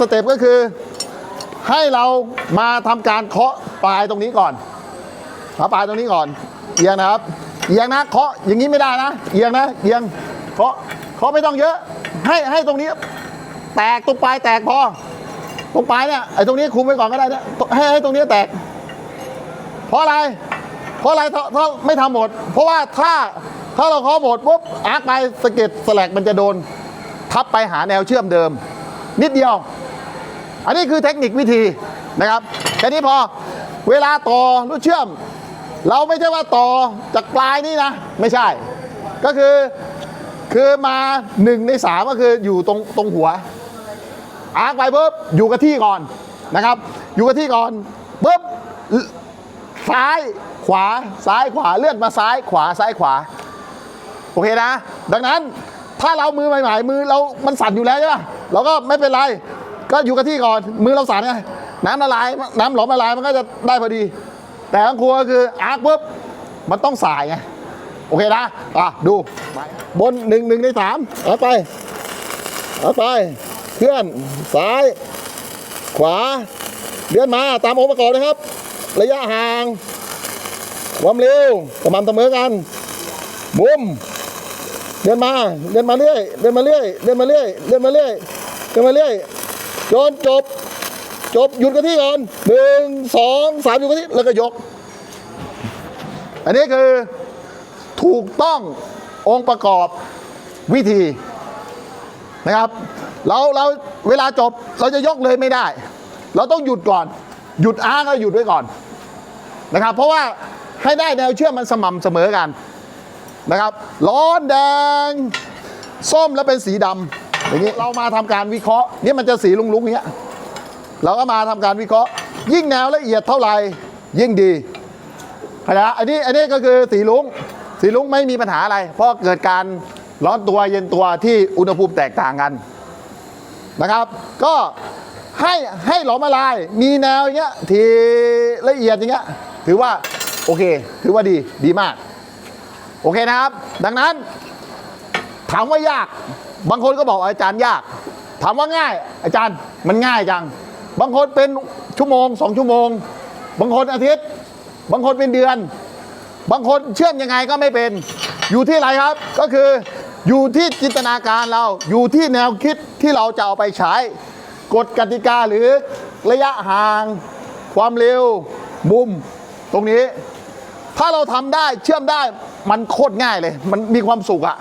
สเต็ปก็คือ ให้เรามาทำการเคาะปลายตรงนี้ก่อนเคาะปลายตรงนี้ก่อน เอียงนะครับ เอียงนะเคาะอย่างนี้ไม่ได้นะ เอียงนะ เอียงเคาะเคาะไม่ต้องเยอะ ให้ให้ตรงนี้ แตกตรงปลายแตกพอ ตรงปลายเนี่ยไอ้ตรงนี้คุมไว้ก่อนก็ได้นะให้ให้ตรงนี้แตก เพราะอะไร เพราะอะไรถ้าไม่ทำหมด เพราะว่าถ้าถ้าเราเคาะหมดปุ๊บอาร์คไปสเก็ดสแลกมันจะโดนทับไปหาแนวเชื่อมเดิม นิดเดียว อันนี้คือเทคนิควิธีนะครับแค่นี้พอเวลาต่อลูกเชื่อม เราไม่ใช่ว่าต่อจากปลายนี่นะ ไม่ใช่ ก็คือคือมาหนึ่งในสามก็คืออยู่ตรงตรงหัว อาร์คไปปุ๊บอยู่กับที่ก่อนนะครับ อยู่กับที่ก่อนปุ๊บซ้ายขวาซ้ายขวาเลื่อนมาซ้ายขวาซ้ายขวาโอเคนะ ดังนั้นถ้าเรามือใหม่ๆมือเรา มันสั่นอยู่แล้วใช่ป่ะเราก็ไม่เป็นไร ก็อยู่กับที่ก่อนมือเราสั่นไงน้ำละลายน้ำหลอมละลายมันก็จะได้พอดี แต่ของครัวคืออาร์คปุ๊บมันต้องสายไงโอเคนะอะดูบนหนึ่งหนึ่งในสามเอาไปเอาไปเคลื่อนซ้าย ขวาเลื่อนมาตามองค์ประกอบนะครับ ระยะห่าง ความเร็วสม่ำเสมอกันมุมเดินมาเดินมาเรื่อยเดินมาเรื่อยเดินมาเรื่อยเดินมาเรื่อยเดินมาเรื่อย จนจบ จบหยุดกันที่ก่อนหนึ่งสองสามหยุดกันที่แล้วก็ยก อันนี้คือถูกต้ององค์ประกอบวิธีนะครับเราเราเวลาจบเราจะยกเลยไม่ได้ เราต้องหยุดก่อน หยุดอ้างก็หยุดไว้ก่อนนะครับ เพราะว่าให้ได้แนวเชื่อมมันสม่ำเสมอกันนะครับ ร้อนแดง ส้มแล้วเป็นสีดำ อย่างนี้เรามาทำการวิเคราะห์เนี่ยมันจะสีลุงๆอย่างเงี้ยเราก็มาทำการวิเคราะห์ ยิ่งแนวละเอียดเท่าไหร่ยิ่งดีข้าใจนะอันนี้อันนี้ก็คือสีลุงสีลุงไม่มีปัญหาอะไร เพราะเกิดการร้อนตัวเย็นตัวที่อุณหภูมิแตกต่างกันนะครับ ก็ให้ให้หลอมละลายมีแนวอย่างเงี้ยทีละเอียดอย่างเงี้ยถือว่าโอเค ถือว่าดีดีมาก โอเคนะครับ ดังนั้น ถามว่ายาก บางคนก็บอกอาจารย์ยาก ถามว่าง่าย อาจารย์มันง่ายจัง บางคนเป็นชั่วโมงสองชั่วโมง บางคนอาทิตย์ บางคนเป็นเดือน บางคนเชื่อมยังไงก็ไม่เป็น อยู่ที่อะไรครับ ก็คืออยู่ที่จินตนาการเรา อยู่ที่แนวคิดที่เราจะเอาไปใช้ กฎกติกาหรือระยะห่าง ความเร็ว มุม ตรงนี้ ถ้าเราทำได้เชื่อมได้มันโคตรง่ายเลย มันมีความสุขอะ